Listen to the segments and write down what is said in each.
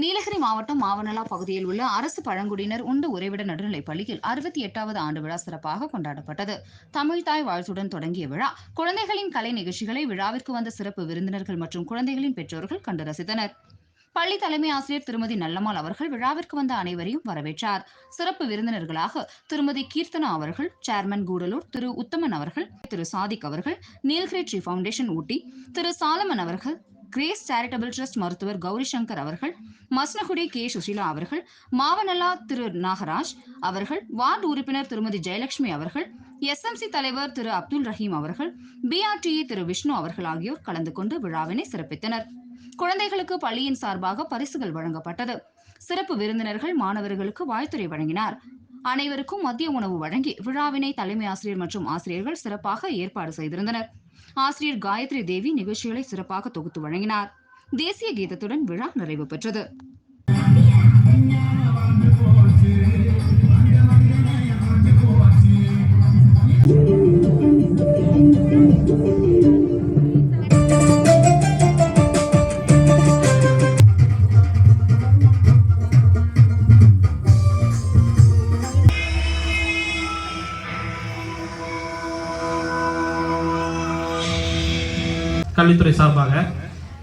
நீலகிரி மாவட்டம் மாவனலா பகுதியில் உள்ள அரசு பழங்குடியினர் உண்டு உறைவிட நடுநிலைப் பள்ளியில் அறுபத்தி எட்டாவது ஆண்டு விழா சிறப்பாக கொண்டாடப்பட்டது. தமிழ் தாய் வாழ்த்துடன் தொடங்கிய விழா குழந்தைகளின் கலை நிகழ்ச்சிகளை விழாவிற்கு வந்த சிறப்பு விருந்தினர்கள் மற்றும் குழந்தைகளின் பெற்றோர்கள் கண்டு ரசித்தனர். பள்ளி தலைமை ஆசிரியர் திருமதி நல்லம்மாள் அவர்கள் விழாவிற்கு வந்த அனைவரையும் வரவேற்றார். சிறப்பு விருந்தினர்களாக திருமதி கீர்த்தனா அவர்கள் சேர்மன் கூடலூர் திரு உத்தமன் அவர்கள் திரு சாதிக் அவர்கள் Nilgiri Tree Foundation Ooty Thiru Solomon அவர்கள் கிரேஸ் சேரிட்டபிள் ட்ரஸ்ட் மருத்துவர் கௌரி சங்கர் அவர்கள் மஸ்னகுடி கே. சுஷீலா அவர்கள் மாவனல்லா திரு. நாகராஜ் அவர்கள் வார்டு உறுப்பினர் திருமதி ஜெயலட்சுமி அவர்கள் எஸ்எம்சி தலைவர் திரு. அப்துல் ரஹீம் அவர்கள் பிஆர்டிஏ திரு. விஷ்ணு அவர்கள் ஆகியோர் கலந்து கொண்டு விழாவினை சிறப்பித்தனர். குழந்தைகளுக்கு பள்ளியின் சார்பாக பரிசுகள் வழங்கப்பட்டது. சிறப்பு விருந்தினர்கள் மாணவர்களுக்கு வாழ்த்துறை வழங்கினார். அனைவருக்கும் மதிய உணவு வழங்கி விழாவினை தலைமை ஆசிரியர் மற்றும் ஆசிரியர்கள் சிறப்பாக ஏற்பாடு செய்திருந்தனர். ஆசிரியர் காயத்ரி தேவி நிகழ்ச்சிகளை சிறப்பாக தொகுத்து வழங்கினார். தேசிய கீதத்துடன் விழா நிறைவு பெற்றது. கல்வித்துறை சார்பாக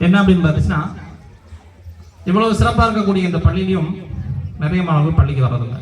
என்ன அப்படின்னு பார்த்துச்சுன்னா இவ்வளவு சிறப்பாக இருக்கக்கூடிய இந்த பள்ளியிலையும் நிறைய மாணவர்கள் பள்ளிக்கு வர்றதில்லை.